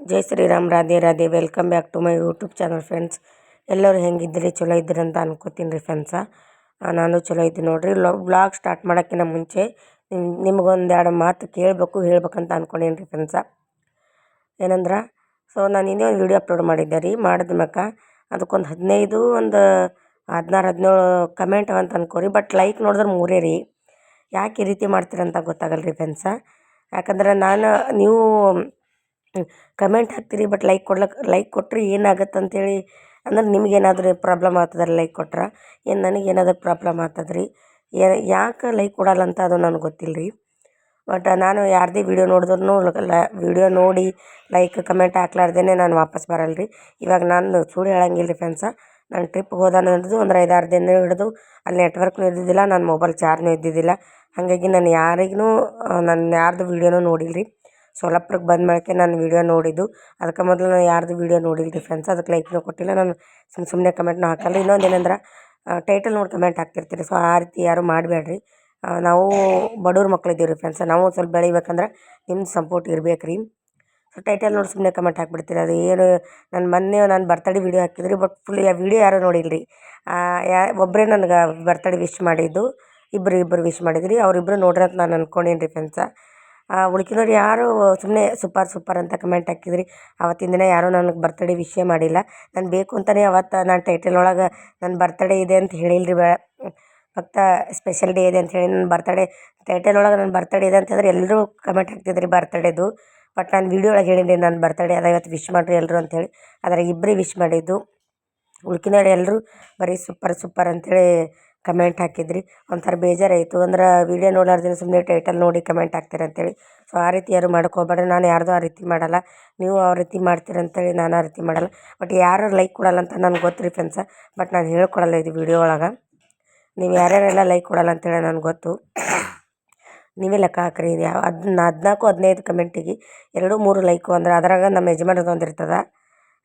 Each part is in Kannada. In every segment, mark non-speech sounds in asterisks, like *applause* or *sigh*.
Jai Shriram, Radhe Radhe. Welcome back to my YouTube channel friends ಎಲ್ಲರೂ ಹೆಂಗಿದ್ದೀರಿ? ಚಲೋ ಇದ್ದೀರಿ ಅಂತ ಅನ್ಕೋತೀನಿ ರೀ ಫ್ರೆಂಡ್ಸ ನಾನು ಚಲೋ ಇದ್ದೀನಿ ನೋಡಿರಿ. ಬ್ಲಾಗ್ ಸ್ಟಾರ್ಟ್ ಮಾಡೋಕ್ಕಿಂತ ಮುಂಚೆ ನಿಮ್ಗೊಂದು ಎರಡು ಮಾತು ಕೇಳಬೇಕು, ಹೇಳ್ಬೇಕಂತ ಅನ್ಕೊಂಡೀನಿ ರೀ ಫ್ರೆಂಡ್ಸ ಏನಂದ್ರೆ ಸೊ ನಾನು ಇನ್ನೇ ಒಂದು ವೀಡಿಯೋ ಅಪ್ಲೋಡ್ ಮಾಡಿದ್ದೆ ರೀ. ಮಾಡಿದ ಮ್ಯಾಕ ಅದಕ್ಕೊಂದು ಹದಿನೈದು, ಒಂದು ಹದಿನಾರು, ಹದಿನೇಳು ಕಮೆಂಟ್ ಅಂತ ಅನ್ಕೋರಿ. ಬಟ್ ಲೈಕ್ ನೋಡಿದ್ರೆ ಮೂರೇ ರೀ. ಯಾಕೆ ಈ ರೀತಿ ಮಾಡ್ತೀರಂತ ಗೊತ್ತಾಗಲ್ಲ ರೀ ಫ್ರೆಂಡ್ಸ ಯಾಕಂದ್ರೆ ನಾನು, ನೀವು ಕಮೆಂಟ್ ಹಾಕ್ತೀರಿ ಬಟ್ ಲೈಕ್ ಕೊಡ್ಲಕ್ಕೆ ಲೈಕ್ ಕೊಟ್ಟರೆ ಏನಾಗತ್ತೆ ಅಂತೇಳಿ ಅಂದ್ರೆ ನಿಮ್ಗೇನಾದರೂ ಪ್ರಾಬ್ಲಮ್ ಆಗ್ತದ ಲೈಕ್ ಕೊಟ್ರೆ? ಏನು ನನಗೇನಾದರೂ ಪ್ರಾಬ್ಲಮ್ ಆಗ್ತದ್ರಿ? ರೀ ಯಾಕೆ ಲೈಕ್ ಕೊಡಲ್ಲ ಅಂತ ಅದು ನನಗೆ ಗೊತ್ತಿಲ್ಲ ರೀ ಬಟ್ ನಾನು ಯಾರದೇ ವೀಡಿಯೋ ನೋಡಿದ್ರೂ ವೀಡಿಯೋ ನೋಡಿ ಲೈಕ್ ಕಮೆಂಟ್ ಹಾಕ್ಲಾರ್ದೇ ನಾನು ವಾಪಸ್ ಬರಲ್ಲ ರೀ ಇವಾಗ ನಾನು ಸುಳ್ಳು ಹೇಳಂಗಿಲ್ಲ ರೀ ಫ್ರೆಂಡ್ಸ ನಾನು ಟ್ರಿಪ್ ಹೋದಾನ ಹಿಡಿದು ಒಂದು ಐದಾರು ದಿನ ಹಿಡಿದು ಅಲ್ಲಿ ನೆಟ್ವರ್ಕ್ನೂ ಇದ್ದಿದ್ದಿಲ್ಲ ನನ್ನ ಮೊಬೈಲ್ ಚಾರ್ಜ್ನೂ ಇದ್ದಿದ್ದಿಲ್ಲ. ಹಾಗಾಗಿ ನಾನು ಯಾರಿಗೂ ನನ್ನ ಯಾರ್ದು ವೀಡಿಯೋನೂ ನೋಡಿಲ್ಲ ರೀ ಸೋಲಾಪುರಕ್ಕೆ ಬಂದ ಮೇಲೆ ನಾನು ವೀಡಿಯೋ ನೋಡಿದ್ದು. ಅದಕ್ಕೆ ಮೊದಲು ನಾನು ಯಾರ್ದು ವೀಡಿಯೋ ನೋಡಿಲ್ಲ ಫ್ರೆಂಡ್ಸ್ ಅದಕ್ಕೆ ಲೈಕ್ನೂ ಕೊಟ್ಟಿಲ್ಲ. ನಾನು ಸುಮ್ಮ ಸುಮ್ಮನೆ ಕಮೆಂಟ್ನೂ ಹಾಕಲ್ಲ. ಇನ್ನೊಂದು ಏನಂದ್ರೆ ಟೈಟಲ್ ನೋಡಿ ಕಮೆಂಟ್ ಹಾಕ್ತಿರ್ತೀರಿ. ಸೊ ಆ ರೀತಿ ಯಾರೂ ಮಾಡಬೇಡ್ರಿ ನಾವು ಬಡವ್ರ ಮಕ್ಕಳಿದ್ದೀವಿ ರೀ ಫ್ರೆಂಡ್ಸ್ ನಾವು ಸ್ವಲ್ಪ ಬೆಳಿಬೇಕಂದ್ರೆ ನಿಮ್ಮ ಸಪೋರ್ಟ್ ಇರಬೇಕು ರೀ ಸೊ ಟೈಟಲ್ ನೋಡಿ ಸುಮ್ಮನೆ ಕಮೆಂಟ್ ಹಾಕ್ಬಿಡ್ತೀರಿ. ಅದು ಏನು, ನಾನು ಮೊನ್ನೆ ನಾನು ಬರ್ತಡೇ ವೀಡಿಯೋ ಹಾಕಿದ್ರಿ ಬಟ್ ಫುಲ್ ಆ ವೀಡಿಯೋ ಯಾರೂ ನೋಡಿಲ್ರಿ. ಯಾ ಒಬ್ಬರೇ ನನಗೆ ಬರ್ತಡೇ ವಿಶ್ ಮಾಡಿದ್ದು. ಇಬ್ಬರು ಇಬ್ಬರು ವಿಶ್ ಮಾಡಿದ್ರಿ. ಅವರಿಬ್ರು ನೋಡ್ರಿ ಅಂತ ನಾನು ಅನ್ಕೊಂಡೀನಿ ರೀ ಫ್ರೆಂಡ್ಸ ಉಳ್ಕಿದವ್ರು ಯಾರು ಸುಮ್ಮನೆ ಸೂಪರ್ ಸೂಪರ್ ಅಂತ ಕಮೆಂಟ್ ಹಾಕಿದ್ರಿ. ಅವತ್ತಿನ ದಿನ ಯಾರೂ ನನಗೆ ಬರ್ತಡೇ ವಿಷಯ ಮಾಡಿಲ್ಲ. ನಾನು ಬೇಕು ಅಂತಲೇ ಅವತ್ತು ನಾನು ಟೈಟಲ್ ಒಳಗೆ ನನ್ನ ಬರ್ತಡೇ ಇದೆ ಅಂತ ಹೇಳಿಲ್ಲ ರೀ ಫಕ್ತ ಸ್ಪೆಷಲ್ ಡೇ ಇದೆ ಹೇಳಿ ನನ್ನ ಬರ್ತಡೇ ಟೈಟಲ್ ಒಳಗೆ ನನ್ನ ಬರ್ತಡೇ ಇದೆ ಅಂತಂದ್ರೆ ಎಲ್ಲರೂ ಕಮೆಂಟ್ ಹಾಕ್ತಿದ್ರಿ ಬರ್ತಡೇದು ಬಟ್ ನಾನು ವೀಡಿಯೋ ಒಳಗೆ ಹೇಳಿನಿ ನನ್ನ ಬರ್ತಡೇ ಅದ ಇವತ್ತು ವಿಶ್ ಮಾಡಿರಿ ಎಲ್ಲರೂ ಅಂಥೇಳಿ ಅದ್ರಾಗ ಇಬ್ಬರೇ ವಿಶ್ ಮಾಡಿದ್ದು. ಉಳ್ಕಿನವ್ರು ಎಲ್ಲರೂ ಬರೀ ಸೂಪರ್ ಸೂಪರ್ ಅಂತೇಳಿ ಕಮೆಂಟ್ ಹಾಕಿದ್ರಿ. ಒಂಥರ ಬೇಜಾರಾಯಿತು. ಅಂದ್ರೆ ವೀಡಿಯೋ ನೋಡ್ಲಾರ್ದೆ ಸುಮ್ಮನೆ ಟೈಟಲ್ ನೋಡಿ ಕಮೆಂಟ್ ಹಾಕ್ತೀರ ಅಂತೇಳಿ. ಸೊ ಆ ರೀತಿ ಯಾರು ಮಾಡ್ಕೋಬೇಡ್ರಿ. ನಾನು ಯಾರ್ದೂ ಆ ರೀತಿ ಮಾಡಲ್ಲ. ನೀವು ಆ ರೀತಿ ಮಾಡ್ತೀರ ಅಂತೇಳಿ ನಾನು ಆ ರೀತಿ ಮಾಡಲ್ಲ. ಬಟ್ ಯಾರು ಲೈಕ್ ಕೊಡಲ್ಲ ಅಂತ ನನಗೆ ಗೊತ್ತು ಫ್ರೆಂಡ್ಸ ಬಟ್ ನಾನು ಹೇಳ್ಕೊಡಲ್ಲ ಇದು ವೀಡಿಯೋ ಒಳಗೆ. ನೀವು ಯಾರ್ಯಾರೆಲ್ಲ ಲೈಕ್ ಕೊಡಲ್ಲ ಅಂತೇಳಿ ನನಗೆ ಗೊತ್ತು. ನೀವೇ ಲೆಕ್ಕ ಹಾಕ್ರಿ. ಯಾವ ಹದ್ನ ಹದಿನಾಲ್ಕು, ಹದಿನೈದು ಕಮೆಂಟಿಗೆ ಎರಡು, ಮೂರು ಲೈಕು ಅಂದ್ರೆ ಅದರಾಗ ನಮ್ಮ ಯಜಮಾನ್ರದ್ದು ಒಂದು ಇರ್ತದೆ.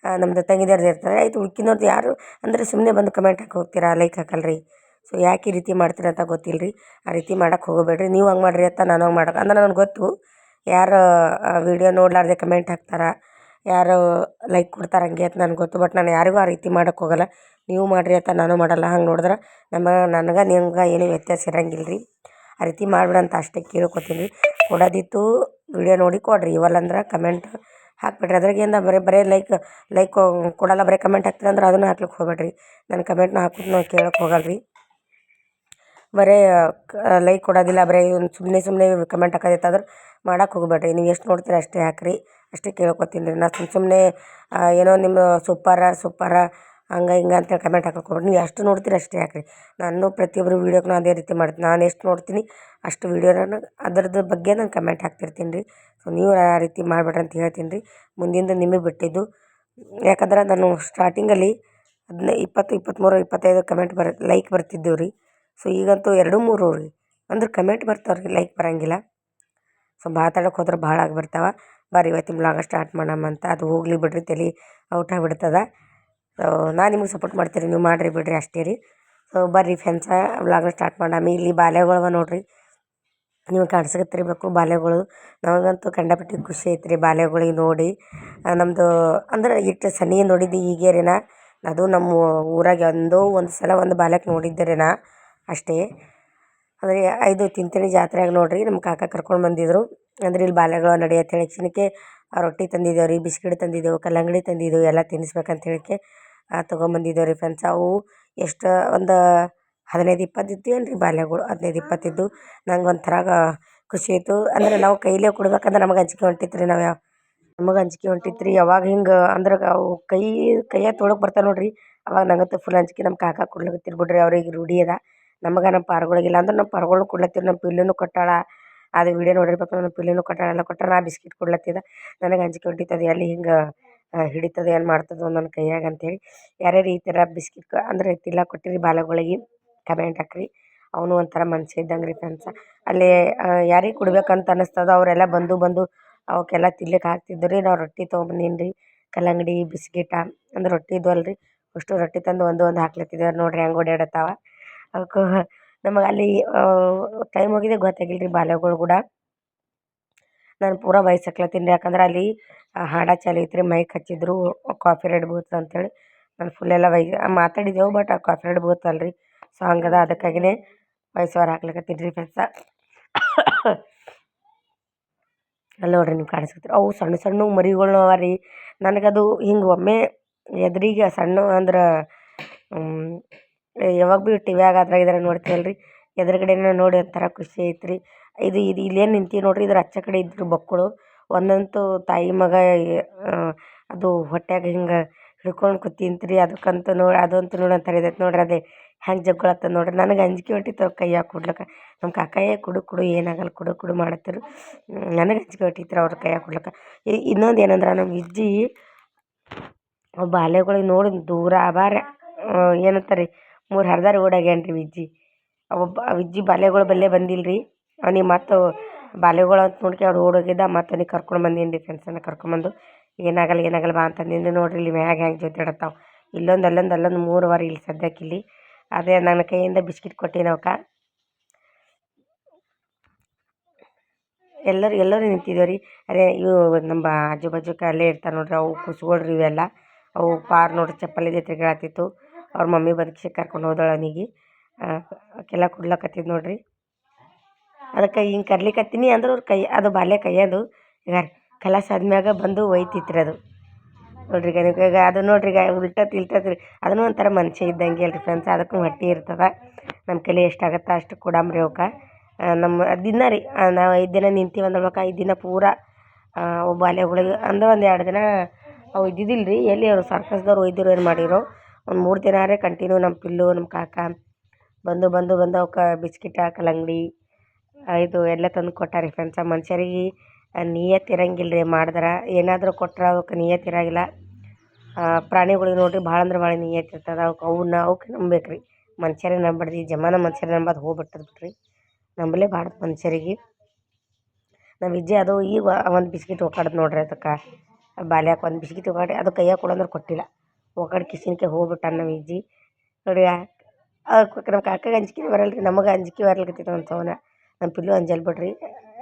ನಮ್ಮದು ತಂಗಿದಾರ್ದು ಇರ್ತದೆ. ಆಯಿತು ಉಳ್ಕಿನವ್ರದ್ದು ಯಾರು? ಅಂದರೆ ಸುಮ್ಮನೆ ಬಂದು ಕಮೆಂಟ್ ಹಾಕಿ ಹೋಗ್ತೀರಾ? ಲೈಕ್ ಹಾಕಲ್ರಿ. ಸೊ ಯಾಕೆ ಈ ರೀತಿ ಮಾಡ್ತೀರ ಅಂತ ಗೊತ್ತಿಲ್ಲ ರೀ ಆ ರೀತಿ ಮಾಡಕ್ಕೆ ಹೋಗಬೇಡ್ರಿ. ನೀವು ಹಂಗೆ ಮಾಡಿರಿ ಅಂತ ನಾನು ಹಂಗೆ ಮಾಡಕ್ಕೆ ಅಂದ್ರೆ ನನಗೆ ಗೊತ್ತು. ಯಾರು ವೀಡಿಯೋ ನೋಡಲಾರ್ದೆ ಕಮೆಂಟ್ ಹಾಕ್ತಾರೆ? ಯಾರು ಲೈಕ್ ಕೊಡ್ತಾರೆ ಹಂಗೆ ಅಂತ ನನಗೆ ಗೊತ್ತು. ಬಟ್ ನಾನು ಯಾರಿಗೂ ಆ ರೀತಿ ಮಾಡಕ್ಕೆ ಹೋಗಲ್ಲ. ನೀವು ಮಾಡಿರಿ ಅಂತ ನಾನು ಮಾಡಲ್ಲ. ಹಂಗೆ ನೋಡಿದ್ರೆ ನಮ್ಮ, ನನಗೆ, ನಿಮ್ಗೆ ಏನೂ ವ್ಯತ್ಯಾಸ ಇರಂಗಿಲ್ಲ ರೀ ಆ ರೀತಿ ಮಾಡ್ಬೇಡ ಅಂತ ಅಷ್ಟೇ ಕೇಳ್ಕೊತೀನಿ. ಕೊಡೋದಿತ್ತು ವೀಡಿಯೋ ನೋಡಿ ಕೊಡಿರಿ. ಇವಲ್ಲಂದ್ರೆ ಕಮೆಂಟ್ ಹಾಕ್ಬಿಟ್ರಿ ಅದ್ರಾಗೇನು ಬರೀ ಬರೀ ಲೈಕ್ ಲೈಕ್ ಕೊಡಲ್ಲ, ಬರೀ ಕಮೆಂಟ್ ಹಾಕ್ತೀರಂದ್ರೆ ಅದನ್ನು ಹಾಕ್ಲಿಕ್ಕೆ ಹೋಗ್ಬೇಡ್ರಿ. ನನ್ನ ಕಮೆಂಟ್ನ ಹಾಕೋದನ್ನ ಕೇಳಕ್ಕೆ ಹೋಗಲ್ಲ ರೀ ಬರೀ ಲೈಕ್ ಕೊಡೋದಿಲ್ಲ, ಬರೀ ಸುಮ್ಮನೆ ಸುಮ್ಮನೆ ಕಮೆಂಟ್ ಹಾಕೋದಿತ್ತಾದ್ರೆ ಮಾಡಕ್ಕೆ ಹೋಗಬೇಡ್ರಿ. ನೀವು ಎಷ್ಟು ನೋಡ್ತೀರ ಅಷ್ಟೇ ಹಾಕಿರಿ, ಅಷ್ಟೇ ಕೇಳ್ಕೊತೀನಿ ರೀ. ನಾನು ಸುಮ್ಮ ಸುಮ್ಮನೆ ಏನೋ ನಿಮ್ಮ ಸೂಪರ ಸೂಪರ, ಹಂಗೆ ಹಿಂಗೆ ಅಂತೇಳಿ ಕಮೆಂಟ್ ಹೋಗ್ಬೇಡ್ರಿ. ನೀವು ಎಷ್ಟು ನೋಡ್ತೀರ ಅಷ್ಟೇ ಹಾಕಿರಿ. ನಾನು ಪ್ರತಿಯೊಬ್ಬರು ವೀಡಿಯೋಕ್ಕೂ ಅದೇ ರೀತಿ ಮಾಡ್ತೀನಿ. ನಾನು ಎಷ್ಟು ನೋಡ್ತೀನಿ ಅಷ್ಟು ವೀಡಿಯೋನ ಅದ್ರದ್ದು ಬಗ್ಗೆ ನಾನು ಕಮೆಂಟ್ ಹಾಕ್ತಿರ್ತೀನಿ ರೀ. ಸೊ ನೀವು ಆ ರೀತಿ ಮಾಡಬೇಡ್ರಿ ಅಂತ ಹೇಳ್ತೀನಿ ರೀ. ಮುಂದಿಂದ ನಿಮಗೆ ಬಿಟ್ಟಿದ್ದು, ಯಾಕಂದ್ರೆ ನಾನು ಸ್ಟಾರ್ಟಿಂಗಲ್ಲಿ ಹದಿನೈ, ಇಪ್ಪತ್ತು ಇಪ್ಪತ್ತ್ಮೂರು ಇಪ್ಪತ್ತೈದು ಕಮೆಂಟ್ ಬರ ಲೈಕ್ ಬರ್ತಿದ್ದೇವೆ ರೀ. ಸೊ ಈಗಂತೂ ಎರಡು ಮೂರು ರೀ. ಅಂದ್ರೆ ಕಮೆಂಟ್ ಬರ್ತಾವೆ ರೀ ಲೈಕ್ ಬರೋಂಗಿಲ್ಲ. ಸೊ ಮಾತಾಡೋಕೆ ಹೋದ್ರೆ ಭಾಳ ಆಗಿ ಬರ್ರಿ ಇವತ್ತಿನ ಬ್ಲಾಗ್ ಸ್ಟಾರ್ಟ್ ಮಾಡಮ್ಮ ಅಂತ. ಅದು ಹೋಗಲಿ ಬಿಡ್ರಿ, ತಲೆ ಔಟ್ ಆಗಿಬಿಡ್ತದ. ಸೊ ನಾನು ನಿಮಗೆ ಸಪೋರ್ಟ್ ಮಾಡ್ತೀನಿ, ನೀವು ಮಾಡಿರಿ ಬಿಡ್ರಿ ಅಷ್ಟೇ ರೀ. ಸೊ ಬರ್ರಿ ಫ್ರೆಂಡ್ಸ ಬ್ಲಾಗ್ನ ಸ್ಟಾರ್ಟ್ ಮಾಡಾಮಿ. ಇಲ್ಲಿ ಬಾಲ್ಯಗಳವ ನೋಡಿರಿ. ನೀವು ಕಾಣಿಸ್ಕತ್ತಿರ್ಬೇಕು ಬಾಲ್ಯಗಳು. ನನಗಂತೂ ಕಂಡಪಟ್ಟಿ ಖುಷಿ ಐತೆ ರೀ ಬಾಲೆಗಳಿಗೆ ನೋಡಿ. ನಮ್ಮದು ಅಂದ್ರೆ ಇಟ್ಟು ಸನಿ ನೋಡಿದ್ದು ಈಗೇರಿನ. ಅದು ನಮ್ಮ ಊರಾಗೆ ಒಂದೋ ಒಂದು ಸಲ ಒಂದು ಬಾಲ್ಯಕ್ಕೆ ನೋಡಿದ್ದೆ ರೀ ನಾ. ಅಷ್ಟೇ. ಅಂದರೆ ಐದು ತಿಂತಿಣಿ ಜಾತ್ರೆಯಾಗ ನೋಡಿರಿ ನಮ್ಮ ಕಾಕ ಕರ್ಕೊಂಡು ಬಂದಿದ್ದರು ಅಂದ್ರೆ ಇಲ್ಲಿ ಬಾಲ್ಯಗಳು ನಡೆಯುತ್ತೆ ಹೇಳಿ. ಕ್ಷಣಕ್ಕೆ ರೊಟ್ಟಿ ತಂದಿದ್ದೇವೆ ರೀ, ಬಿಸ್ಕಿಟ್ ತಂದಿದ್ದೆವು ಕಲ್ಲಂಗಡಿ ತಂದಿದ್ದೆವು ಎಲ್ಲ ತಿನ್ನಿಸ್ಬೇಕಂತ ಹೇಳಿಕೆ ತೊಗೊಂಬಂದಿದ್ದೇವೆ ರೀ ಫ್ರೆಂಡ್ಸ್ ಅವು ಎಷ್ಟು ಒಂದು ಹದಿನೈದು ಇಪ್ಪತ್ತು ಇದ್ದು ಏನು ರೀ ಬಾಲ್ಯಗಳು, ಹದಿನೈದು ಇಪ್ಪತ್ತು ಇದ್ದು. ನಂಗೆ ಒಂಥರ ಖುಷಿ ಆಯಿತು. ಅಂದರೆ ನಾವು ಕೈಲೇ ಕೊಡ್ಬೇಕಂದ್ರೆ ನಮಗೆ ಅಂಜಿಕೆ ಹೊಂಟಿತ್ತು ರೀ ನಾವು ಯಾವ, ನಮಗೆ ಅಂಜಿಕೆ ಹೊಂಟಿತ್ತು ರೀ. ಯಾವಾಗ ಹಿಂಗೆ ಅಂದ್ರೆ ಅವು ಕೈ, ಕೈಯಾಗ ತೊಳಕ್ಕೆ ಬರ್ತಾವೆ ನೋಡಿರಿ. ಅವಾಗ ನಂಗಂತೂ ಫುಲ್ ಅಂಜಿಕೆ ನಮ್ಮ ಕಾಕ ಕೊಡ್ಲಿಕ್ಕೆ ಬಿಡ್ರಿ. ಅವ್ರಿಗೆ ರೂಢಿ ಅದ. ನಮಗೆ ನಮ್ಮ ಪಾರ್ಗಳಿಗಿಲ್ಲ ಅಂದ್ರೆ ನಮ್ಮ ಪಾರ್ಗಳು ಕೊಡ್ಲತ್ತಿರ ನಮ್ಮ ಪಿಲ್ಲುನು ಕೊಟ್ಟಾಳ. ಅದು ವೀಡಿಯೋ ನೋಡಿರ್ಬೇಕು ನಮ್ಮ ಪಿಲ್ಲುನು ಕೊಟ್ಟಾಳ, ಎಲ್ಲ ಕೊಟ್ಟರೆ, ನಾ ಬಿಸ್ಕಿಟ್ ಕೊಡ್ಲತ್ತಿದ. ನನಗೆ ಅಂಜಿಕೆ ಹೊಂಟಿತ್ತದೆ ಎಲ್ಲಿ ಹಿಂಗೆ ಹಿಡಿತದೆ, ಏನು ಮಾಡ್ತದೆ ನನ್ನ ಕೈಯಾಗ ಅಂತೇಳಿ. ಯಾರ್ಯಾರು ಈ ಥರ ಬಿಸ್ಕಿಟ್ ಅಂದರೆ ತಿಲ್ಲ ಕೊಟ್ಟಿರಿ ಬಾಲಗಳಿಗೆ, ಕಮೆಂಟ್ ಹಾಕ್ರಿ. ಅವನು ಒಂಥರ ಮನುಷ್ಯ ಇದ್ದಂಗೆ ರೀ ಫ್ರೆಂಡ್ಸ. ಅಲ್ಲಿ ಯಾರಿಗೆ ಕೊಡ್ಬೇಕಂತ ಅನ್ನಿಸ್ತದ ಅವರೆಲ್ಲ ಬಂದು ಬಂದು ಅವಕ್ಕೆಲ್ಲ ತಿನ್ಲಿಕ್ಕೆ ಹಾಕ್ತಿದ್ದು ರೀ. ನಾವು ರೊಟ್ಟಿ ತೊಗೊಂಬಂದೀನಿ ರೀ, ಕಲ್ಲಂಗಡಿ, ಬಿಸ್ಕಿಟ ಅಂದ್ರೆ ರೊಟ್ಟಿ ಇದ್ವಲ್ಲ ರೀ ಅಷ್ಟು ರೊಟ್ಟಿ ತಂದು ಒಂದು ಒಂದು ಹಾಕ್ಲತ್ತಿದ್ದೇವೆ ನೋಡಿರಿ ಹೆಂಗೆ ಓಡ್ಯಾಡತ್ತಾವ ಅವಕ್ಕೆ ನಮಗೆ ಅಲ್ಲಿ ಟೈಮ್ ಹೋಗಿದೆ ಗೊತ್ತಾಗಿಲ್ಲ ರೀ ಬಾಲೆಗಳು ಕೂಡ. ನಾನು ಪೂರಾ ಬೈಸಕ್ಲತ್ತೀನಿ ರೀ ಯಾಕಂದ್ರೆ ಅಲ್ಲಿ ಹಾಡ ಚಾಲು ಐತ್ರಿ ಮೈಕ್ ಹಚ್ಚಿದ್ರು ಕಾಪಿ ರೈಟ್ ಬೀಳ್ತದೆ ಅಂತೇಳಿ. ನಾನು ಫುಲ್ ಎಲ್ಲ ಬೈ ಮಾತಾಡಿದೆವು ಬಟ್ ಆ ಕಾಫಿ ರೈಟ್ ಬೀಳ್ತಲ್ಲ ರೀ ಸಾಂಗ್ ಅದ ಅದಕ್ಕಾಗಿಯೇ ವಾಯ್ಸ್ ಹಾಕ್ಲಕತ್ತೀನಿ ರೀ ಫ್ರೆಂಡ್ಸ ಅಲ್ಲಿ ನೋಡ್ರಿ ನೀವು ಕಾಣಿಸ್ಕೊತೀರಿ ಅವು ಸಣ್ಣ ಸಣ್ಣ ಮರಿಗಳು ಅವ ರೀ. ನನಗದು ಹಿಂಗೆ ಒಮ್ಮೆ ಎದುರಿಗೆ ಸಣ್ಣ ಅಂದ್ರೆ ಯಾವಾಗ ಭೀ ಟಿ ವ್ಯಾಗ ಅದ್ರಾಗ ಇದ್ರಾಗ ನೋಡ್ತೀವಲ್ರಿ? ಎದುರುಗಡೆನೇ ನೋಡಿ ಒಂಥರ ಖುಷಿ ಐತ್ರಿ. ಇದು ಇದು ಇಲ್ಲೇನು ನಿಂತೀವಿ ನೋಡಿರಿ, ಇದ್ರ ಆಚೆ ಕಡೆ ಇದ್ರು ಬಕ್ಕುಳು ಒಂದಂತೂ ತಾಯಿ ಮಗ ಅದು ಹೊಟ್ಯಾಗ ಹಿಂಗೆ ಹಿಡ್ಕೊಂಡು ಕೂತಿಂತ್ರಿ. ಅದಕ್ಕಂತೂ ನೋಡಿ, ಅದಂತೂ ನೋಡಿ ಒಂಥರ ಇದೈತೆ ನೋಡ್ರಿ. ಅದೇ ಹೆಂಗೆ ಜಗ್ಗೊಳತ್ತದ ನೋಡ್ರಿ. ನನಗೆ ಅಂಜಿಕೆ ಹೊಂಟಿತ್ತು ಕೈಯಾಗ ಕೊಡ್ಲಕ್ಕ. ನಮ್ಮ ಕಾಕಾಯೇ ಕುಡು ಕುಡು ಏನಾಗಲ್ಲ, ಕುಡು ಕುಡು ಮಾಡತ್ತಿರು. ನನಗೆ ಅಂಜಿಕೆ ಹೊಂಟಿತ್ತು ಅವ್ರ ಕೈಯಾಗ ಕೊಡ್ಲಕ್ಕ. ಇನ್ನೊಂದು ಏನಂದ್ರೆ ನಮ್ಮ ಅಜ್ಜಿ ಅವು ಬಾಲೆಗಳಿಗೆ ನೋಡಿ ದೂರ ಅಬಾರ ಏನಂತಾರೆ? ಮೂರು ರೋಡ್ ಓಡೋಗ್ಯಾನ ರೀ ವಿಜ್ಜಿ? ಒಬ್ಬ ವಿಜ್ಜಿ ಬಾಲ್ಯಗಳು ಬಲ್ಲೇ ಬಂದಿಲ್ಲ ರೀ ಅವ್ನಿಗೆ ಮತ್ತು ಬಾಲ್ಯಗಳು ಅಂತ ನೋಡ್ಕೊಂಡು ಓಡೋಗಿದ್ದ ಮತ್ತು ಅವ್ನಿಗೆ ಕರ್ಕೊಂಡು ಬಂದೀನಿ ರೀ ಫ್ರೆಂಡ್ಸನ್ನ ಕರ್ಕೊಂಬಂದು ಏನಾಗಲ್ಲ ಏನಾಗಲ್ಲ ಬಾ ನಿಂದು ನೋಡ್ರಿ ಇಲ್ಲಿ ಮ್ಯಾಗ ಹ್ಯಾಂಗೆ ಜೊತೆಯಾಡತ್ತಾವ ಇಲ್ಲೊಂದು, ಅಲ್ಲೊಂದು ಅಲ್ಲೊಂದು ಮೂರು ವಾರಿ ಇಲ್ಲಿ ಸದ್ಯಕ್ಕೆ ಇಲ್ಲಿ. ಅದೇ ನನ್ನ ಕೈಯಿಂದ ಬಿಸ್ಕಿಟ್ ಕೊಟ್ಟೀನಿ ಎಲ್ಲರೂ ಎಲ್ಲರೂ ನಿಂತಿದ್ದೇವೆ ರೀ ಅದೇ ಇವು ನಮ್ಮ ಆಜು ಬಾಜುಕ ಅಲ್ಲೇ ಇರ್ತಾರೆ ನೋಡ್ರಿ, ಅವು ಕುಸ್ಕೊಳ್ರಿ ಇವೆಲ್ಲ. ಅವು ಪಾರ್ ನೋಡ್ರಿ ಚಪ್ಪಲಿದೆ ತಿರುಗಾಡ್ತಿತ್ತು ಅವ್ರ ಮಮ್ಮಿ ಬದುಕಿಸಿ ಕರ್ಕೊಂಡು ಹೋದಳು ಅವನಿಗೆ. ಆಕೆಲ್ಲ ಕೊಡ್ಲಕತ್ತಿದ್ದು ನೋಡ್ರಿ. ಅದಕ್ಕೆ ಹಿಂಗೆ ಕರ್ಲಿಕತ್ತೀನಿ ಅಂದ್ರೆ ಅವ್ರ ಕೈ, ಅದು ಬಾಲ್ಯ ಕೈಯದು ಈಗ ಕಲಾಸ ಆದ್ಮ್ಯಾಗ ಬಂದು ಒಯ್ತಿತ್ರಿ ಅದು. ನೋಡ್ರಿ ಈಗ ಅದು ನೋಡ್ರಿ ಈಗ ಉಲ್ಟತ್ ಇಲ್ಟತ್ರಿ ರೀ. ಅದೂ ಒಂಥರ ಮನುಷ್ಯ ಇದ್ದಂಗೆ ಅಲ್ರಿ ಫ್ರೆಂಡ್ಸ್ ಅದಕ್ಕೂ ಹೊಟ್ಟೆ ಇರ್ತದೆ. ನಮ್ಮ ಕೈಲಿ ಎಷ್ಟಾಗತ್ತೆ ಅಷ್ಟು ಕೊಡಂಬ್ರಿ ಅವಕ್ಕೆ ನಮ್ಮ ದಿನ ರೀ ನಾವು ಐದು ದಿನ ನಿಂತೀವಿ ಅಂದ್ರಬೇಕು ಐದು ದಿನ ಪೂರ ಅವು ಬಾಲೆಗಳಿಗೆ ಅಂದ್ರೆ ಒಂದು ಎರಡು ದಿನ ಅವು ಇದ್ದಿದ್ದಿಲ್ಲ ರೀ ಎಲ್ಲಿ ಅವರು ಸರ್ಕಸ್ದವ್ರು ಒಯ್ದಿರೋ ಏನು ಮಾಡಿರೋ. ಒಂದು ಮೂರು ಆದ್ರೆ ಕಂಟಿನ್ಯೂ ನಮ್ಮ ಪಿಲ್ಲು ನಮ್ಮ ಕಾಕ ಬಂದು ಬಂದು ಬಂದು ಅವಕ್ಕೆ ಬಿಸ್ಕಿಟ ಕಲ್ಲಂಗಡಿ ಇದು ಎಲ್ಲ ತಂದು ಕೊಟ್ಟಾರೆ ಫ್ರೆಂಡ್ಸ ಮನುಷ್ಯರಿಗೆ ನಿಯತ್ತು ಇರಂಗಿಲ್ಲ ರೀ ಮಾಡಿದ್ರೆ. ಏನಾದರೂ ಕೊಟ್ರೆ ಅವಕ್ಕೆ ನಿಯತ್ತು ಇರಂಗಿಲ್ಲ. ಪ್ರಾಣಿಗಳಿಗೆ ನೋಡಿರಿ ಭಾಳ ಅಂದ್ರೆ ಭಾಳ ನಿಯತ್ತು ಇರ್ತದೆ. ಅವಕ್ಕೆ ಅವನ್ನ ಅವಕ್ಕೆ ನಂಬೇಕು ರೀ ಮನುಷ್ಯರೇ ನಂಬಬಾರ್ದು ಈ ಜಮಾನ ಮನುಷ್ಯರೇ ನಂಬೋದು ಹೋಗ್ಬಿಟ್ಟದ ಬಿಟ್ರಿ ನಂಬಲೇಬಾರ್ದು ಮನುಷ್ಯರಿಗೆ. ನಮ್ಮ ವಿಜಯ ಅದು ಈಗ ಒಂದು ಬಿಸ್ಕಿಟ್ ಒಕ್ಕಡ್ದು ನೋಡ್ರಿ ಅದಕ್ಕೆ. ಬಾಲ್ಯಕ್ಕೆ ಒಂದು ಬಿಸ್ಕಿಟ್ ಒಕ್ಕಡಿ ಅದು ಕೈಯಾಗ ಕೊಡೋಂದ್ರೆ ಕೊಟ್ಟಿಲ್ಲ. ಒಕ್ಕಡಿ ಕಿಸಿನ್ಕೆ ಹೋಗ್ಬಿಟ್ಟಾನ ನಮ್ಮ ಈಜಿ ನೋಡಿ ನಮ್ಮ ಕಾಕಾಗೆ ಅಂಜಿಕೆ ಬರಲ್ಲ ರೀ ನಮಗೆ ಅಂಜಿಕೆ ಬರ್ಲಿಕತ್ತೈತೆ ಒಂದು ಸೌನ ನಮ್ಮ ಪಿಲ್ಲು ಅಂಜಲ್ ಬಿಡ್ರಿ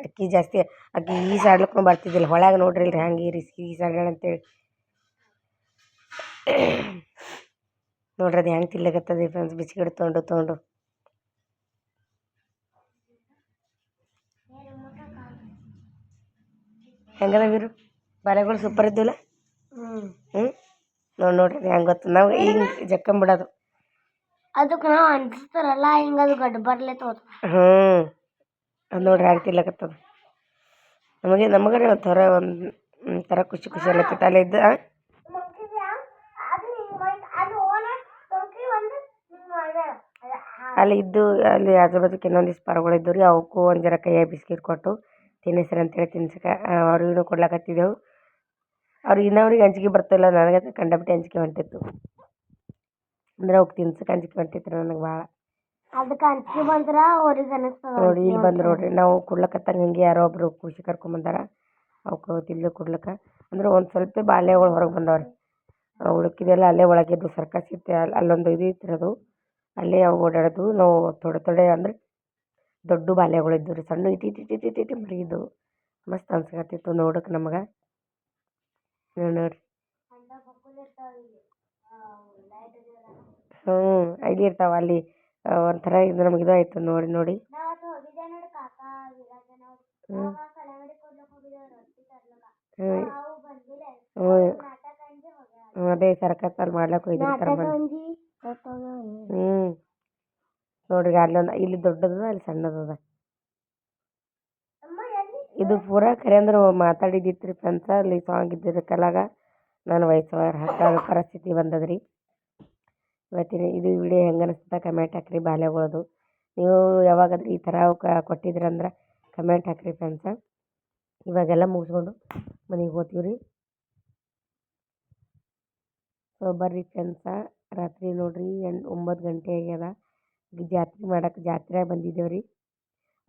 ಅಕ್ಕಿ ಜಾಸ್ತಿ ಆಕಿ ಈಜಾಡ್ಲಿಕ್ಕೂ ಬರ್ತಿದ್ದಿಲ್ಲ ಹೊಳ್ಯಾಗ ನೋಡ್ರಿ ಇಲ್ರಿ ಹಂಗೆ ರಿಸ್ಕಿ ಈಜಾಡ್ಯಾಳ ಅಂತೇಳಿ. ನೋಡ್ರಿ ಅದು ಹೆಂಗೆ ತಿನ್ಲಿಕತ್ತದ ಫ್ರೆಂಡ್ಸ್ ಬಿಸ್ಕಿಟ್ ತೊಗೊಂಡು ತೊಗೊಂಡು. ಹೆಂಗದ ವೀರು ಬರಗಳು ಸೂಪರ್ ಇದ್ದಿಲ್ಲ ಹ್ಞೂ ನೋಡಿ ನೋಡ್ರಿ ಹೆಂಗೆ ಗೊತ್ತು? ನಾವು ಹಿಂಗೆ ಜಕ್ಕಂಬಿಡೋದು ಅದಕ್ಕೆ ನಾವು ಅನ್ಸ್ತಾರಲ್ಲ ಹಿಂಗೆ ಅದು ಗಡ್ಡ ಬರ್ಲೆ ತೋತ ಹ್ಞೂ ಅದು ನೋಡ್ರಿ ಹೆಂಗೆ ತಿನ್ಲಕತ್ತದ ನಮಗೆ ನಮಗರೆ ಒಂಥರ ಒಂದು ಒಂಥರ ಖುಷಿ ಖುಷಿ ಅಲ್ಲತ್ತಿತ್ತು ಅಲ್ಲೇ ಇದ್ದ ಅಲ್ಲಿ ಇದ್ದು ಅಲ್ಲಿ ಆಜು ಬಾಜುಕ್ಕೆ ಇನ್ನೊಂದಿಷ್ಟು ಪರಗಳು ಇದ್ದವು ರೀ. ಅವಕ್ಕೂ ಒಂದು ಜರ ಕೈಯಾಗ ಬಿಸ್ಕಿಟ್ ಕೊಟ್ಟು ತಿನ್ನಿಸ್ರಿ ಅಂತೇಳಿ ತಿನ್ಸಕ್ಕೆ ಅವ್ರಿಗೂ ಕೊಡ್ಲಕತ್ತಿದ್ದೆವು. ಅವ್ರಿಗೆ ಇನ್ನೊಬ್ಬರಿಗೆ ಅಂಜಿಕೆ ಬರ್ತಿಲ್ಲ ನನಗಂತೂ ಕಂಡಪಟ್ಟೆ ಅಂಜಿಕೆ ಹೊಂಟಿತ್ತು. ಅಂದ್ರೆ ಅವ್ಕೆ ತಿನ್ಸಕ್ಕೆ ಅಂಜಿಕೆ ಹೊಂಟಿತ್ತು ನನಗೆ ಭಾಳ. ಅದಕ್ಕೆ ಅಂಜಿಕೆ ಬಂದ್ರೆ ಅವ್ರಿಗೆ ಅನಿಸ್ತದ ನೋಡಿ ಇಲ್ಲಿ ಬಂದು ನೋಡ್ರಿ ನಾವು ಕೊಡ್ಲಕತ್ತಂಗೆ ಹಿಂಗೆ ಯಾರೋ ಒಬ್ರು ಖುಷಿ ಕರ್ಕೊಂಬಂದಾರ ಅವಕ್ಕೆ ತಿಲ್ಲು ಕೊಡ್ಲಿಕ್ಕೆ. ಅಂದ್ರೆ ಒಂದು ಸ್ವಲ್ಪ ಬಾಳೆಗಳು ಹೊರಗೆ ಬಂದವ್ರಿ. ಉಳುಕಿದೆಲ್ಲ ಅಲ್ಲೇ ಒಳಗಿದ್ದು ಸರ್ಕಸ್ ಇತ್ತು. ಅಲ್ಲಿ ಅಲ್ಲೊಂದು ಇದು ಇತ್ತಿರೋದು. ಅಲ್ಲೇ ಅವು ಓಡಾಡೋದು. ನಾವು ಥೊಡೆ ಥೊಡೆ ಅಂದ್ರೆ ದೊಡ್ಡ ಬಾಲ್ಯಗಳು ಇದ್ದವು ರೀ. ಸಣ್ಣ ಇಟಿ ಇಟಿ ಇಟಿ ಇಟಿ ಇಟಿ ಮರಿ ಇದ್ದವು ಮಸ್ತ್ ಅನ್ಸಕತ್ತಿತ್ತು ನೋಡಕ್ಕೆ ನಮಗೆ. ನೋಡ್ರಿ. ಹ್ಞೂ ಅಲ್ಲಿ ಇರ್ತಾವೆ ಅಲ್ಲಿ. ಒಂಥರ ಇದು ನಮ್ಗೆ ಇದು ಆಯ್ತು ನೋಡಿ ನೋಡಿ. ಹ್ಞೂ. ಅದೇ ಸರ್ಕಸಲ್ಲಿ ಮಾಡ್ಲಕ್ಕೆ ಹೋಗಿರ್ತಾರೆ ಮಂದಿ ಹ್ಞೂ. ನೋಡ್ರಿ ಅಲ್ಲೊಂದು ಇಲ್ಲಿ ದೊಡ್ಡದದ ಅಲ್ಲಿ ಸಣ್ಣದದ. ಇದು ಪೂರಾ ಖರೆ ಅಂದ್ರೆ ಮಾತಾಡಿದ್ದಿತ್ತು ರೀ ಫ್ರೆಂಡ್ಸ, ಅಲ್ಲಿ ಸಾಂಗ್ ಇದ್ದಿದ್ದಕ್ಕೆಲ್ಲಾಗ ನಾನು ವಾಯ್ಸ್ ಹಾಕಾದ ಪರಿಸ್ಥಿತಿ ಬಂದದ ರೀ ಇವತ್ತಿನ ಇದು ವಿಡಿಯೋ ಹೆಂಗೆ ಅನಿಸ್ತದೆ ಕಮೆಂಟ್ ಹಾಕ್ರಿ ಬಾಲ್ಯಗಳದು. ನೀವು ಯಾವಾಗಾದ್ರೂ ಈ ಥರ ಕೊಟ್ಟಿದ್ರಂದ್ರೆ ಕಮೆಂಟ್ ಹಾಕ್ರಿ ಫ್ರೆಂಡ್ಸ. ಇವಾಗೆಲ್ಲ ಮುಗಿಸ್ಕೊಂಡು ಮನೆಗೆ ಹೋಗ್ತೀವಿ ರೀ ಸೊ ಬರ್ರಿ ಫ್ರೆಂಡ್ಸ, ರಾತ್ರಿ ನೋಡಿರಿ ಎಂಟು ಒಂಬತ್ತು ಗಂಟೆ ಆಗ್ಯದ. ಜಾತ್ರೆ ಮಾಡಕ್ಕೆ ಜಾತ್ರೆ ಬಂದಿದ್ದೇವೆ ರೀ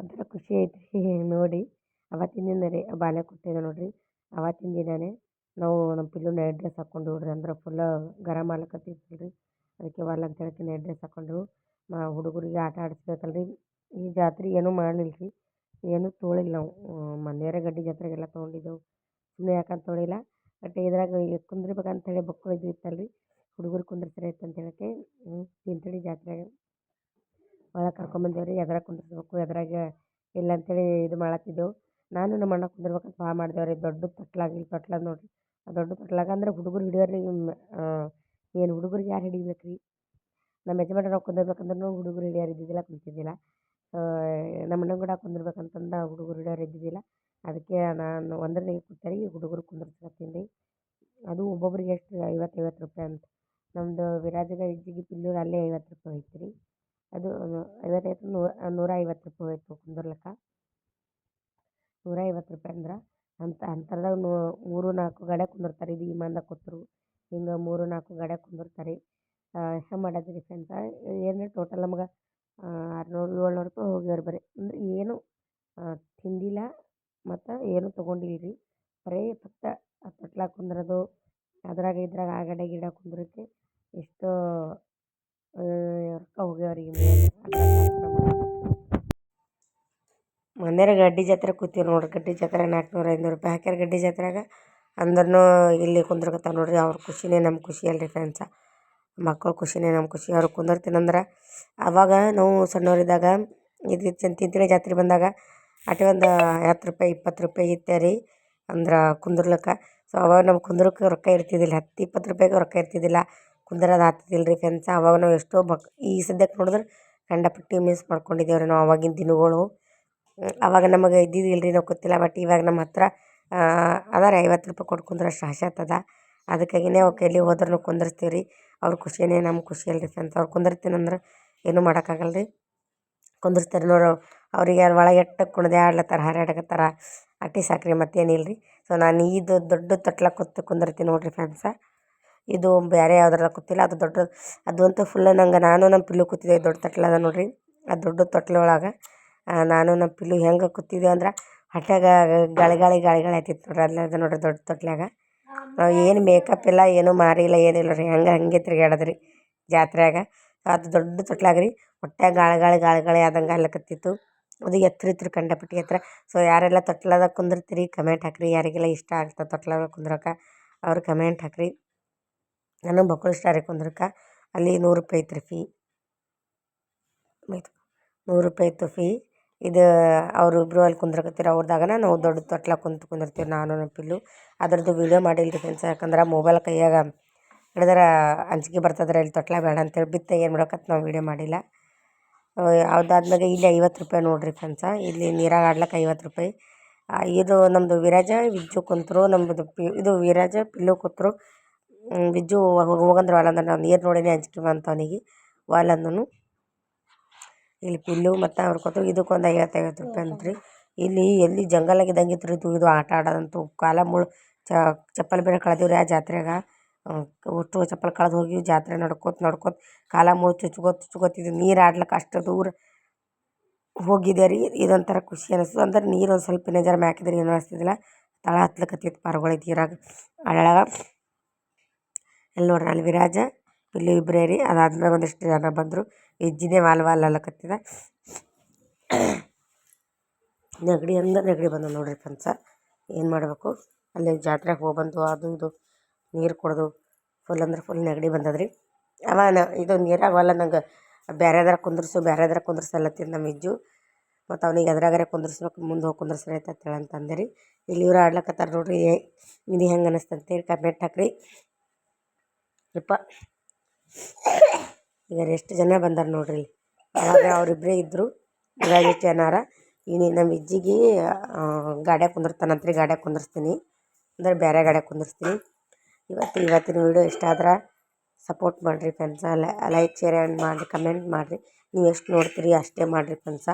ಒಂಥರ ಖುಷಿ ಐತ್ರಿ, ನೋಡಿ. ಅವತ್ತಿನ ದಿನ ಬಾಲ್ಯ ಬಾಳೆಕೊಟ್ಟಿದೆ ನೋಡಿರಿ. ಅವತ್ತಿನ ದಿನವೇ ನಾವು ನಮ್ಮ ಪಿಲ್ಲು ನೈಟ್ ಡ್ರೆಸ್ ಹಾಕ್ಕೊಂಡು ನೋಡ್ರಿ ಅಂದ್ರೆ ಫುಲ್ಲ ಗರಮ್ ಆಗ್ಲಕತ್ತಿತ್ತು ರೀ ಅದಕ್ಕೆ ಒಲ್ಲೆ ಅಂತ ಹೇಳಿ ನೈಟ್ ಡ್ರೆಸ್ ಹಾಕ್ಕೊಂಡು ಹುಡುಗರಿಗೆ ಆಟ ಆಡಿಸ್ಬೇಕಲ್ಲ ರೀ ಈ ಜಾತ್ರೆ ಏನೂ ಮಾಡಲಿಲ್ಲ ರೀ ಏನೂ ತೋಳಿಲ್ಲ ನಾವು. ಮನ್ಯಾರ ಗಡ್ಡಿ ಜಾತ್ರೆಗೆಲ್ಲ ತೊಗೊಂಡಿದ್ದೆವು. ಸುಮ್ಮನೆ ಯಾಕಂತ ತೊಳಿಲ್ಲ. ಬಟ್ ಇದ್ರಾಗ ಕುಂದ್ರಬೇಕಂತೇಳಿ ಬಕ್ಕಳು ಇದು ಇತ್ತಲ್ರಿ. ಹುಡುಗರು ಕುಂದ್ರಸ್ತಾರೆ ಅಂತ ಹೇಳಕ್ಕೆ ತೀರ್ಥಹಳ್ಳಿ ಜಾತ್ರೆಗೆ. ಒಳಗೆ ಕರ್ಕೊಂಬಂದೇವ್ರಿ ಎದ್ರಾಗ ಕುಂದಿರ್ಸ್ಬೇಕು. ಎದ್ರಾಗ ಇಲ್ಲ ಅಂತೇಳಿ ಇದು ಮಾಡತ್ತಿದ್ದೆವು. ನಾನು ನಮ್ಮ ಅಣ್ಣ ಕುಂದಿರ್ಬೇಕಂತ ಭಾಳ ಮಾಡಿದೆವು ರೀ. ದೊಡ್ಡ ತೊಟ್ಲಾಗ ನೋಡಿರಿ. ಆ ದೊಡ್ಡ ತೊಟ್ಲಾಗ ಅಂದ್ರೆ ಹುಡುಗರು ಹಿಡಿಯೋರು ಏನು ಹುಡುಗರಿಗೆ ಯಾರು ಹಿಡಿಬೇಕು ರೀ? ನಮ್ಮ ಯಜಮಾನ್ರು ನಾವು ಕುಂದಿರ್ಬೇಕಂದ್ರೂ ಹುಡುಗರು ಹಿಡಿಯೋರು ಇದ್ದಿದ್ದಿಲ್ಲ, ಕುಂತಿದ್ದಿಲ್ಲ. ನಮ್ಮ ಅಣ್ಣನ ಕೂಡ ಕುಂದಿರ್ಬೇಕಂತಂದು ಹುಡುಗರು ಹಿಡಿಯೋರು ಇದ್ದಿದ್ದಿಲ್ಲ. ಅದಕ್ಕೆ ನಾನು ಒಂದರಲ್ಲಿ ಈ ಹುಡುಗರು ಕುಂದಿರ್ಸ್ಕೊತೀನಿ ರೀ. ಅದು ಒಬ್ಬೊಬ್ರಿಗೆ ಎಷ್ಟು ಐವತ್ತು ಐವತ್ತು ರೂಪಾಯಿ ಅಂತ. ನಮ್ಮದು ವಿರಾಜಗ, ಇಜ್ಜಿಗೆ, ಪಿಲ್ಲೂರು ಅಲ್ಲೇ ಐವತ್ತು ರೂಪಾಯಿ ಹೋಯ್ತು ರೀ. ಅದು ಐವತ್ತೈದು ನೂರ ನೂರ ಐವತ್ತು ರೂಪಾಯಿ ಹೋಯ್ತು ಕುಂದರ್ಲಿಕ್ಕ. ನೂರ ಐವತ್ತು ರೂಪಾಯಿ ಅಂದ್ರೆ ಅಂತ ಅಂತರ್ದಾಗ ಮೂರು ನಾಲ್ಕು ಗಾಡ್ಯಾಗ ಕುಂದಿರ್ತಾರೆ. ಇದು ವಿಮಾನ್ದಾಗ ಕೂತ್ರು, ಹಿಂಗೆ ಮೂರು ನಾಲ್ಕು ಗಾಡ್ಯಾಗ ಕುಂದಿರ್ತಾರೆ. ಹೆಂಗೆ ಮಾಡೋದು ರೀ ಫ್ರೆಂಡ್ಸ ಏನು ಟೋಟಲ್ ನಮ್ಗೆ? ಆರುನೂರು, ಏಳ್ನೂರು ರೂಪಾಯಿ ಹೋಗ್ಯಾವ ಬರೀ. ಅಂದ್ರೆ ಏನು ತಿಂದಿಲ್ಲ ಮತ್ತು ಏನೂ ತೊಗೊಂಡಿಲ್ಲ ರೀ ಬರೀ ಫಕ್ತ ತೊಟ್ಲಾಗ ಕುಂದ್ರೋದು, ಅದ್ರಾಗ ಇದ್ರಾಗ ಆ ಗಾಡ್ಯಾಗ ಈ ಕುಂದ್ರಕ್ಕೆ ಮೊನ್ನೆರ ಗಡ್ಡಿ ಜಾತ್ರೆ ಕೂತೀವಿ ನೋಡಿರಿ. ಗಡ್ಡಿ ಜಾತ್ರೆ ನಾಲ್ಕುನೂರು ಐನೂರು ರೂಪಾಯಿ ಹಾಕ್ಯಾರ ಗಡ್ಡಿ ಜಾತ್ರೆಗ ಅಂದ್ರೂ ಇಲ್ಲಿ ಕುಂದ್ರಕತ್ತಾವ ನೋಡಿರಿ. ಅವ್ರ ಖುಷಿನೇ ನಮ್ಮ ಖುಷಿ ಅಲ್ರಿ ಫ್ರೆಂಡ್ಸ ಮಕ್ಕಳು ಖುಷಿನೇ ನಮ್ಮ ಖುಷಿ. ಅವ್ರು ಕುಂದಿರ್ತೀನಂದ್ರೆ ಆವಾಗ ನಾವು ಸಣ್ಣವರಿದ್ದಾಗ ಇದು ತಿಂತಿನ ಜಾತ್ರೆ ಬಂದಾಗ. ಅಟೇ ಒಂದು ಹತ್ತು ರೂಪಾಯಿ, ಇಪ್ಪತ್ತು ರೂಪಾಯಿ ಇತ್ತೆ ರೀ ಅಂದ್ರೆ ಕುಂದ್ರಲಕ್ಕ. ಸೊ ಅವಾಗ ನಮ್ಮ ಕುಂದ್ರಕ್ಕೆ ರೊಕ್ಕ ಇರ್ತಿದ್ದಿಲ್ಲ. ಹತ್ತು, ಇಪ್ಪತ್ತು ರೂಪಾಯಿಗೆ ರೊಕ್ಕ ಇರ್ತಿದ್ದಿಲ್ಲ. ಕುಂದ್ರದು ಆಗ್ತಿದ್ದಿಲ್ಲ ರೀ ಫ್ರೆಂಡ್ಸ ಅವಾಗ ನಾವು ಎಷ್ಟೋ ಬಕ್ ಈ ಸದ್ಯಕ್ಕೆ ನೋಡಿದ್ರೆ ಕಂಡಪಟ್ಟಿ ಮಿಸ್ ಮಾಡ್ಕೊಂಡಿದ್ದೇವೆ ರೀ ನಾವು ಅವಾಗಿನ ದಿನಗಳು. ಅವಾಗ ನಮಗೆ ಇದ್ದಿದ್ದಿಲ್ಲ ರೀ ನಾವು ಗೊತ್ತಿಲ್ಲ ಬಟ್ ಇವಾಗ ನಮ್ಮ ಹತ್ತಿರ ಅದ ರೀ ಐವತ್ತು ರೂಪಾಯಿ ಕೊಟ್ಟು ಕುಂದ್ರಷ್ಟು ಆಸೆ ಅದ ಅದಕ್ಕಾಗಿಯೇ ಅವ್ಕೆ ಎಲ್ಲಿ ಹೋದ್ರೂ ಕುಂದರ್ಸ್ತೀವಿ ರೀ ಅವ್ರ ಖುಷಿನೇ ನಮ್ಮ ಖುಷಿ ಅಲ್ರಿ ಫ್ರೆಂಡ್ಸ್ ಅವ್ರು ಕುಂದಿರ್ತೀನಂದ್ರೆ ಏನೂ ಮಾಡೋಕ್ಕಾಗಲ್ಲ ರೀ ಕುಂದಿರ್ಸ್ತಾರೆ ನೋಡು, ಅವರಿಗೆ ಒಳಗೆ ಎಟ್ಟು ಕುಣ್ದಾಡ್ಲತ್ತಾರ ಹಾರಾಡಕತ್ತಾರ ಅಟ್ಟಿ ಸಾಕ್ರಿ ಮತ್ತೇನು ಮತ್ತೇನಿಲ್ಲ ರೀ ಸೊ ನಾನು ಇದು ದೊಡ್ಡ ತಟ್ಲ ಕೂತು ಕುಂದಿರ್ತೀನಿ ನೋಡಿರಿ ಫ್ರೆಂಡ್ಸ ಇದು ಬೇರೆ ಯಾವ್ದಾರ ಕೂತಿಲ್ಲ, ಅದು ದೊಡ್ಡ ಅದು ಅಂತೂ ಫುಲ್ ನಂಗೆ ನಾನು ನಮ್ಮ ಪಿಲ್ಲು ಕೂತಿದ್ದೆ, ದೊಡ್ಡ ತಟ್ಲದ ನೋಡಿರಿ. ಆ ದೊಡ್ಡ ತೊಟ್ಲು ಒಳಗೆ ನಾನು ನಮ್ಮ ಪಿಲ್ಲು ಹೆಂಗೆ ಕೂತಿದ್ದೇವೆ ಅಂದ್ರೆ ಹೊಟ್ಯಾಗ ಗಾಳಿ ಗಾಳಿ ಗಾಳಿ ಗಾಳಿ ಆಗ್ತಿತ್ತು ನೋಡ್ರಿ. ಅಲ್ಲೇ ಅದ ನೋಡಿರಿ ದೊಡ್ಡ ತೊಟ್ಲಾಗ ನಾವು ಏನು ಮೇಕಪ್ ಇಲ್ಲ, ಏನೂ ಮಾರಿಲ್ಲ ಏನಿಲ್ಲ ರೀ ಹಂಗೆ ಹಾಗೆ ರೀ ಜಾತ್ರೆಯಾಗ. ಅದು ದೊಡ್ಡ ತೊಟ್ಲಾಗ ರೀ. ಹೊಟ್ಯಾಗ ಗಾಳಿ ಗಾಳಿ ಆದಂಗೆ ಅಲ್ಲಕತ್ತಿತ್ತು ಅದು ಎತ್ತರ ಇತ್ತು ಕಂಡಪಟ್ಟಿ ಎತ್ತರ. ಸೊ ಯಾರೆಲ್ಲ ತೊಟ್ಲದಾಗ ಕುಂದಿರ್ತೀರಿ ಕಮೆಂಟ್ ಹಾಕಿರಿ. ಯಾರಿಗೆಲ್ಲ ಇಷ್ಟ ಆಗ್ತದೆ ತೊಟ್ಲಾಗ ಕುಂದ್ರಕ್ಕೆ ಅವ್ರು ಕಮೆಂಟ್ ಹಾಕಿರಿ. ನನಗೆ ಬಕ್ಕುಳ ಇಷ್ಟ ರೀ ಕುಂದ್ರಕ್ಕೆ ಅಲ್ಲಿ ನೂರು ರೂಪಾಯಿ ಇತ್ತು ರೀ ಫೀ ನೂರು ರೂಪಾಯಿ ಇತ್ತು ಫೀ ಇದು ಅವರಿಬ್ರು ಅಲ್ಲಿ ಕುಂದ್ರಕತ್ತಿರ ಅವ್ರದಾಗ ನಾವು ದೊಡ್ಡ ತೊಟ್ಲಾಗ ಕುಂತು ಕುಂದಿರ್ತೀವಿ, ನಾನು ನಮ್ಮ ಪಿಲ್ಲು. ಅದರದ್ದು ವೀಡಿಯೋ ಮಾಡಿಲ್ಲ ರೀ ಫ್ರೆಂಡ್ಸ್ ಯಾಕಂದ್ರೆ ಮೊಬೈಲ್ ಕೈಯಾಗ ಹಿಡಿದ್ರೆ ಅಂಜಿಕೆ ಬರ್ತದ್ರೆ ಇಲ್ಲಿ ತೊಟ್ಲ ಬೇಡ ಅಂತೇಳಿ ಬಿತ್ತ ಏನು ಮಾಡೋಕತ್ ನಾವು ವೀಡಿಯೋ ಮಾಡಿಲ್ಲ. ಅದಾದ್ಮೇಲೆ ಇಲ್ಲಿ ಐವತ್ತು ರೂಪಾಯಿ ನೋಡಿರಿ ಫ್ರೆಂಡ್ಸ ಇಲ್ಲಿ ನೀರಾಗ ಆಡ್ಲಕ್ಕೆ ಐವತ್ತು ರೂಪಾಯಿ. ಇದು ನಮ್ಮದು ವಿರಾಜ, ವಿಜ್ಜು ಕುಂತರು ನಮ್ಮದು ಪಿ, ಇದು ವಿರಾಜ, ಪಿಲ್ಲು ಕೂತರು. ವಿಜ್ಜು ಹೋಗಂದ್ರೆ ವಾಲಂದ್ರೆ ನಾವು ನೀರು ನೋಡಿನೇ ಅಂಜಿಕೆ ಬಂತು ಅವನಿಗೆ ವಾಲಂದನು ಇಲ್ಲಿ ಪಿಲ್ಲು ಮತ್ತು ಅವ್ರು ಕೂತರು ಇದಕ್ಕೊಂದು ಐವತ್ತು ಐವತ್ತು ರೂಪಾಯಿ ಅಂತ್ರಿ. ಇಲ್ಲಿ, ಎಲ್ಲಿ ಜಂಗಲ್ ಇದ್ದಂಗೆ ಇತ್ತು ರೀ ಇದು ಇದು ಆಟ ಆಡೋದಂತೂ. ಕಾಲ ಮುಳ್ಳು ಚಪ್ಪಲಿ ಬೇರೆ ಕಳ್ದೀವಿ ರೀ ಆ ಜಾತ್ರೆಗ ಒಟ್ಟು ಚಪ್ಪಲ್ ಕಳ್ದು ಹೋಗಿ ಜಾತ್ರೆ ನಡ್ಕೋತ ನಡ್ಕೋತ ಕಾಲ ಮುಳ್ಳು ಚುಚ್ಕೋತ ಚುಚ್ಕೋತ ಇದು ನೀರು ಆಡ್ಲಿಕ್ಕೆ ಅಷ್ಟು ದೂರ ಹೋಗಿದ್ದೆ ರೀ. ಇದೊಂಥರ ಖುಷಿ ಅನಿಸ್ತು. ಅಂದ್ರೆ ನೀರು ಒಂದು ಸ್ವಲ್ಪ ನೇಜರ್ ಜರ ಮ್ಯಾಕಿದ್ರೆ ಏನು ಅನಿಸ್ತಿದ್ದಿಲ್ಲ ತಳ ಹತ್ಲಕತ್ತಿತ್ತು ಪಾರ್ಗೊಳಿಗೆ ನೀರಾಗ. ಅದ್ರೊಳಗ ಇಲ್ಲಿ ನೋಡ್ರಿ ಅಲ್ಲಿ ವಿರಾಜ. ಪಿಲ್ಲು ಇಬ್ರೇರಿ ಅದಾದ್ಮೇಲೆ ಒಂದಿಷ್ಟು ಜನ ಬಂದರು. ವಿಜ್ಜಿನೇ ವಾಲ್ ವಾಲ್ ಅಲ್ಲಕತ್ತಿದ ನೆಗಡಿ ಅಂದ್ರೆ ನೆಗಡಿ ಬಂದದ ನೋಡ್ರಿ ಫ್ರೆಂಡ್ಸ ಏನು ಮಾಡಬೇಕು? ಅಲ್ಲಿ ಜಾತ್ರೆಗೆ ಹೋಗಿ ಬಂದು ಅದು ಇದು ನೀರು ಕುಡಿದು ಫುಲ್ ಅಂದ್ರೆ ಫುಲ್ ನೆಗಡಿ ಬಂದದ್ರಿ. ಅವ ಇದು ನೀರಾಗ ಒಲ್ಲ ನಂಗೆ ಬೇರೆದ್ರಾಗ ಕುಂದ್ರಸು ಬೇರೆದ್ರಾಗ ಕುಂದ್ರಿಸು ಅಲ್ಲತ್ತಿದ ನಮ್ಮ ಇಜ್ಜು ಮತ್ತು ಅವ್ನಿಗೆ ಎದ್ರಾಗಾರೆ ಕುಂದ್ರಸ್ಬೇಕು, ಮುಂದೆ ಹೋಗಿ ಕುಂದ್ರಸ್ರಿ ಅಂತ ಅಂತಂದೆ ರೀ ಇಲ್ಲಿ ಇವ್ರು ಆಡ್ಲಕತ್ತಾರ ನೋಡ್ರಿ ಇದು ಹೆಂಗೆ ಅನಿಸ್ತಂತೇಳಿ ಕಮೆಂಟ್ ಹಾಕ್ರಿ. ಯಪ್ಪ. *coughs* ಈಗ ಎಷ್ಟು ಜನ ಬಂದಾರ ನೋಡ್ರಿ ಅವಾಗ ಅವರಿಬ್ಬರೇ ಇದ್ದರು ಇವಾಗ ಏನಾರ ಇನ್ನು ನಮ್ಮ ಇಜ್ಜಿಗೆ ಗಾಡ್ಯಾಗ ಕುಂದಿರ್ತಾನಂತ್ರಿ ಗಾಡ್ಯಾಗ ಕುಂದಿರ್ಸ್ತೀನಿ. ಅಂದ್ರೆ ಬೇರೆ ಗಾಡ್ಯಾಗ ಕುಂದಿರ್ಸ್ತೀನಿ. ಇವತ್ತು, ಇವತ್ತಿನ ವೀಡಿಯೋ ಇಷ್ಟ ಆದ್ರೆ ಸಪೋರ್ಟ್ ಮಾಡಿರಿ ಫ್ರೆಂಡ್ಸ ಲೈಕ್ ಶೇರ್ ಆ್ಯಂಡ್ ಮಾಡಿರಿ ಕಮೆಂಟ್ ಮಾಡಿರಿ. ನೀವು ಎಷ್ಟು ನೋಡ್ತೀರಿ ಅಷ್ಟೇ ಮಾಡಿರಿ ಫ್ರೆಂಡ್ಸ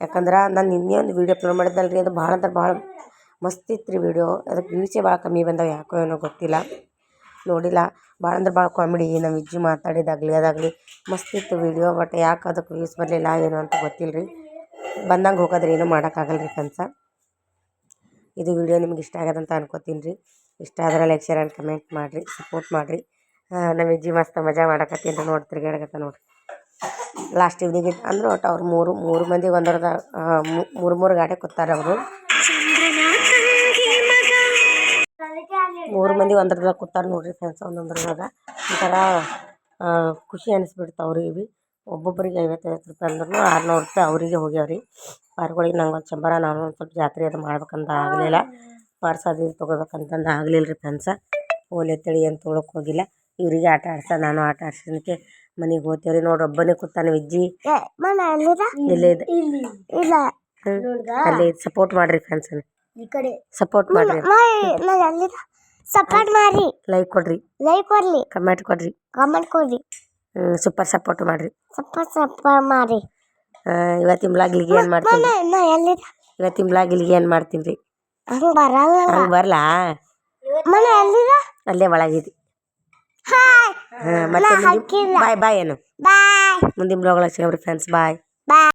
ಯಾಕಂದ್ರೆ ನಾನು ನಿನ್ನೆ ಒಂದು ವೀಡಿಯೋ ಅಪ್ಲೋಡ್ ಮಾಡಿದ್ದಲ್ಲ ರೀ ಅದು ಭಾಳ ಅಂದ್ರೆ ಭಾಳ ಮಸ್ತ್ ಇತ್ತು ರೀ ವೀಡಿಯೋ ಅದಕ್ಕೆ ವ್ಯೂಸೇ ಭಾಳ ಕಮ್ಮಿ ಬಂದವೆ, ಯಾಕೋ ಏನೋ ಗೊತ್ತಿಲ್ಲ. ನೋಡಿಲ್ಲ. ಭಾಳ ಅಂದ್ರೆ ಭಾಳ ಕಾಮಿಡಿ ನಮ್ಮ ವಿಜ್ಜು ಮಾತಾಡಿದ್ದಾಗಲಿ ಅದಾಗಲಿ ಮಸ್ತ್ ಇತ್ತು ವೀಡಿಯೋ ಬಟ್ ಯಾಕೆ ಅದಕ್ಕೆ ವ್ಯೂಸ್ ಬರಲಿಲ್ಲ, ಏನು ಅಂತ ಗೊತ್ತಿಲ್ಲ ರೀ ಬಂದಂಗೆ ಹೋಗೋದ್ರೆ ಏನೂ ಮಾಡೋಕ್ಕಾಗಲ್ಲ ರೀ ಕನ್ಸ. ಇದು ವೀಡಿಯೋ ನಿಮ್ಗೆ ಇಷ್ಟ ಆಗ್ಯದ ಅಂತ ಅನ್ಕೋತೀನಿ ರೀ ಇಷ್ಟ ಆದ್ರೆ ಲೈಕ್ ಶೇರ್ ಆ್ಯಂಡ್ ಕಮೆಂಟ್ ಮಾಡಿರಿ ಸಪೋರ್ಟ್ ಮಾಡಿರಿ. ನಮ್ಮ ವಿಜ್ಜಿ ಮಸ್ತ್ ಮಜಾ ಮಾಡಕತ್ತೀನಿ ರೀ ನೋಡಿ. ತಿರ್ಗಾಡಕತ್ತ ನೋಡಿರಿ ಲಾಸ್ಟ್ ಇವ್ನಿಗೆ ಅಂದ್ರೆ ಒಟ್ಟು ಅವ್ರು ಮೂರು ಮೂರು ಮಂದಿಗೆ ಒಂದರದ ಮೂರು ಮೂರು ಗಾಡಿ ಕೂತಾರೆ ಅವರು. ಮೂರು ಮಂದಿ ಒಂದ್ರದಾಗ ಕೂತಾರ ನೋಡಿರಿ ಫ್ರೆಂಡ್ಸ್ ಒಂದೊಂದ್ರದಾಗ. ಒಂಥರ ಖುಷಿ ಅನಿಸ್ಬಿಡ್ತು ಅವ್ರಿಗೆ. ಭೀ ಒಬ್ಬೊಬ್ಬರಿಗೆ ಐವತ್ತು ರೂಪಾಯಿ ಅಂದ್ರೂ ಆರುನೂರು ರೂಪಾಯಿ ಅವರಿಗೆ ಹೋಗ್ಯಾವ ರೀ ಪಾರ್ಗಳಿಗೆ ನಂಗೆ ಒಂದು ಚಂಬರ ನಾನು ಒಂದು ಸ್ವಲ್ಪ ಜಾತ್ರೆ ಅದು ಮಾಡ್ಬೇಕಂತ ಆಗಲಿಲ್ಲ. ಪರ್ಸ್ ಅದು ಇದು ತೊಗೋಬೇಕಂತಂದು ಆಗಲಿಲ್ಲ ರೀ ಫ್ರೆಂಡ್ಸ ಓಲೆ ತಳಿ ಏನು ತೊಗೊಳಕ್ಕೆ ಹೋಗಿಲ್ಲ. ಇವರಿಗೆ ಆಟ ಆಡ್ಸ ನಾನು ಆಟ ಆಡ್ಸೋದಕ್ಕೆ ಮನೆಗೆ ಹೋಗ್ತೇವ್ರಿ. ನೋಡ್ರಿ ಒಬ್ಬನೇ ಕೂತಾನೆ ವಿಜ್ಜಿ. ಇಲ್ಲ ಇಲ್ಲೇ. ಅಲ್ಲಿ ಸಪೋರ್ಟ್ ಮಾಡ್ರಿ ಫ್ರೆಂಡ್ಸ್ ಈ ಕಡೆ. ಸಪೋರ್ಟ್ ಮಾಡ್ರಿ. ಸಪೋರ್ಟ್ ಮಾಡಿ ಲೈಕ್ ಕೊಡ್ರಿ. ಲೈಕ್ ಕೊಡ್ರಿ ಕಮೆಂಟ್ ಕೊಡ್ರಿ. ಕಮೆಂಟ್ ಕೊಡ್ರಿ ಸೂಪರ್ ಸಪೋರ್ಟ್ ಮಾಡ್ರಿ. ಸಪೋರ್ಟ್ ಸಪೋರ್ಟ್ ಮಾಡಿ ಇವತ್ತು ಇವತ್ತಿನ ಬ್ಲಾಗ್ ಇಲ್ಲಿಗೆ ಏನು ಮಾಡ್ತೀನಿ ಇವತ್ತಿನ ಬ್ಲಾಗ್ ಇಲ್ಲಿಗೆ ಏನು ಮಾಡ್ತೀನಿ ರೀ ಹಂಗೆ ಬರಲ್ಲ. ಹಂಗೆ ಬರಲ್ಲ ಮನೆ ಎಲ್ಲಿದ ಅಲ್ಲೇ ಒಳಗಿದಿ ಹಾಯ್ ಮತ್ತೆ ಬಾಯ್ ಬಾಯ್ ಏನು? ಬಾಯ್ ಮುಂದಿನ ಬ್ಲಾಗ್ ಸಿಗಮ್ರಿ ಫ್ರೆಂಡ್ಸ್ ಬಾಯ್ ಬಾಯ್